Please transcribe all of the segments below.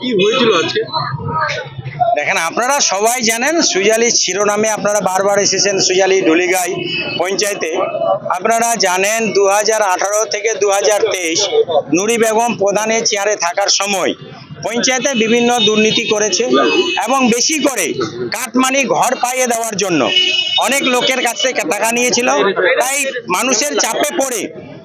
কি হয়েছিল আজকে? দেখেন, আপনারা সবাই জানেন সুজালি শিরোনামে আপনারা বারবার এসেছেন, সুজালি ঢুলিগাই পঞ্চায়েতে। আপনারা জানেন দু হাজার আঠারো থেকে দু হাজার তেইশ নুরি বেগম প্রধানের চেয়ারে থাকার সময় পঞ্চায়েতে বিভিন্ন দুর্নীতি করেছে এবং বেশি করে কাটমানি ঘর পাইয়ে দেওয়ার জন্য অনেক লোকের কাছ থেকে টাকা নিয়েছিল। তাই মানুষের চাপে পড়ে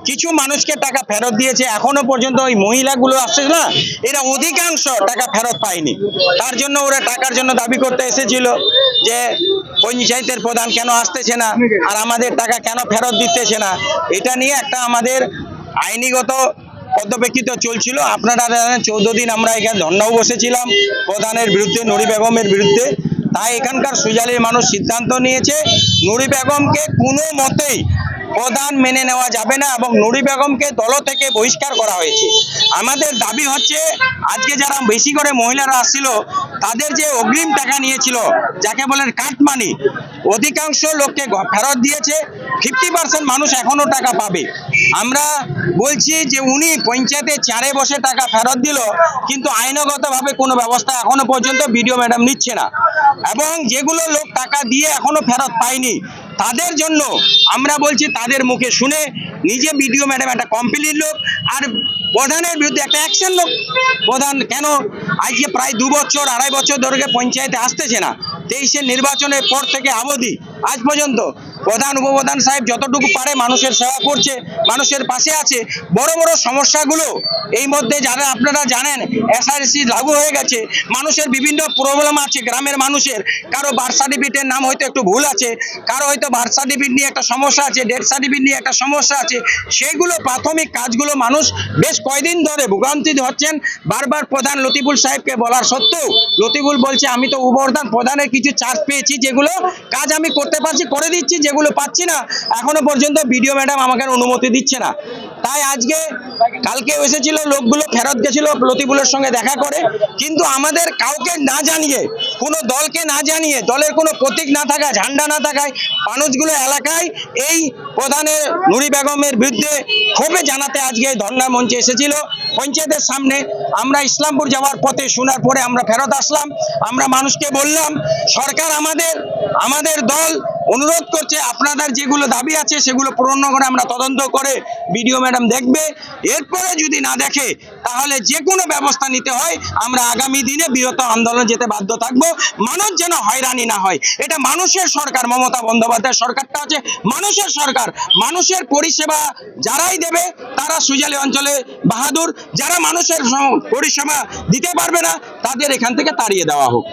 কিছু মানুষকে টাকা ফেরত দিয়েছে। এখনও পর্যন্ত ওই মহিলাগুলো আসছে না, এরা অধিকাংশ টাকা ফেরত পায়নি। তার জন্য ওরা টাকার জন্য দাবি করতে এসেছিল যে, পঞ্চায়েতের প্রধান কেন আসতেছে না আর আমাদের টাকা কেন ফেরত দিতেছে না? এটা নিয়ে একটা আমাদের আইনিগত পদপ্রেক্ষিত চলছিল। আপনারা জানেন, চৌদ্দ দিন আমরা এখানে ধর্নাও বসেছিলাম, প্রধানের বিরুদ্ধে, নুরি বেগমের বিরুদ্ধে। তাই এখানকার সুজালির মানুষ সিদ্ধান্ত নিয়েছে, নুরি বেগমকে কোনো মতেই প্রধান মেনে নেওয়া যাবে না এবং নুরি বেগমকে দল থেকে বহিষ্কার করা হয়েছে। আমাদের দাবি হচ্ছে, আজকে যারা বেশি করে মহিলারা আসছিল, তাদের যে অগ্রিম টাকা নিয়েছিল, যাকে বলেন কাটমানি অধিকাংশ লোককে ফেরত দিয়েছে। ফিফটি পার্সেন্ট মানুষ এখনও টাকা পাবে। আমরা বলছি যে উনি পঞ্চায়েতে চারে বসে টাকা ফেরত দিল, কিন্তু আইনগতভাবে কোনো ব্যবস্থা এখনও পর্যন্ত বিডিও ম্যাডাম নিচ্ছে না। এবং যেগুলো লোক টাকা দিয়ে এখনও ফেরত পায়নি তাদের জন্য আমরা বলছি তাদের মুখে শুনে নিজে বিডিও ম্যাডাম একটা কমপ্লিট লোক আর প্রধানের বিরুদ্ধে একটা অ্যাকশন লোক প্রধান কেন? আজকে প্রায় দু বছর, আড়াই বছর ধরে পঞ্চায়েতে আসতেছে না। তেইশের নির্বাচনের পর থেকে অবধি, আজ পর্যন্ত প্রধান উপপ্রধান সাহেব যতটুকু পারে মানুষের সেবা করছে, মানুষের পাশে আছে। বড় বড় সমস্যাগুলো এই মধ্যে যারা আপনারা জানেন এসআরসি লাগু হয়ে গেছে। মানুষের বিভিন্ন প্রবলেম আছে, গ্রামের মানুষের। কারও বার্থ সার্টিফিকেটের নাম হয়তো একটু ভুল আছে, কারও হয়তো বার্থ সার্টিফিকেট নিয়ে একটা সমস্যা আছে ডেথ সার্টিফিকেট নিয়ে একটা সমস্যা আছে। সেইগুলো প্রাথমিক কাজগুলো মানুষ বেশ কয়দিন ধরে ভোগান্তিত হচ্ছেন। বারবার প্রধান লতিফুল সাহেবকে বলার সত্ত্বেও লতিফুল বলছে, আমি তো উপপ্রধান, প্রধানের কিছু চার্জ পেয়েছি, যেগুলো কাজ আমি করতে পারছি, করে দিচ্ছি যেগুলো পাচ্ছি না। এখনও পর্যন্ত বিডিও ম্যাডাম আমাকে অনুমতি দিচ্ছে না। তাই আজকে কালকে এসেছিল, লোকগুলো ফেরত গেছিল, লতিফুলের সঙ্গে দেখা করে। কিন্তু আমাদের কাউকে না জানিয়ে, কোনো দলকে না জানিয়ে, দলের কোনো প্রতীক না থাকা ঝান্ডা না থাকায়, মানুষগুলো এলাকায় এই প্রধানের নুরি বেগমের বিরুদ্ধে ক্ষোভে জানাতে আজকে ধর্ণা মঞ্চে এসেছিল। পঞ্চায়েতের সামনে আমরা ইসলামপুর যাওয়ার পথে, শোনার পরে আমরা ফেরত আসলাম। আমরা মানুষকে বললাম, সরকার আমাদের আমাদের দল অনুরোধ করছে, আপনাদের যেগুলো দাবি আছে সেগুলো পূরণ করে আমরা তদন্ত করে বিডিও ম্যাডাম দেখবে, এরপরে যদি না দেখে, তাহলে যে কোনো ব্যবস্থা নিতে হয়। আমরা আগামী দিনে বৃহত্ত আন্দোলন যেতে বাধ্য থাকব। মানুষ যেন হয়রানি না হয়। এটা মানুষের সরকার, মমতা বন্দ্যোপাধ্যায় সরকারটা আছে। মানুষের সরকার। মানুষের পরিষেবা যারাই দেবে, তারা সুজালি অঞ্চলে বাহাদুর। যারা মানুষের পরিষেবা দিতে পারবে না, তাদের এখান থেকে তাড়িয়ে দেওয়া হোক।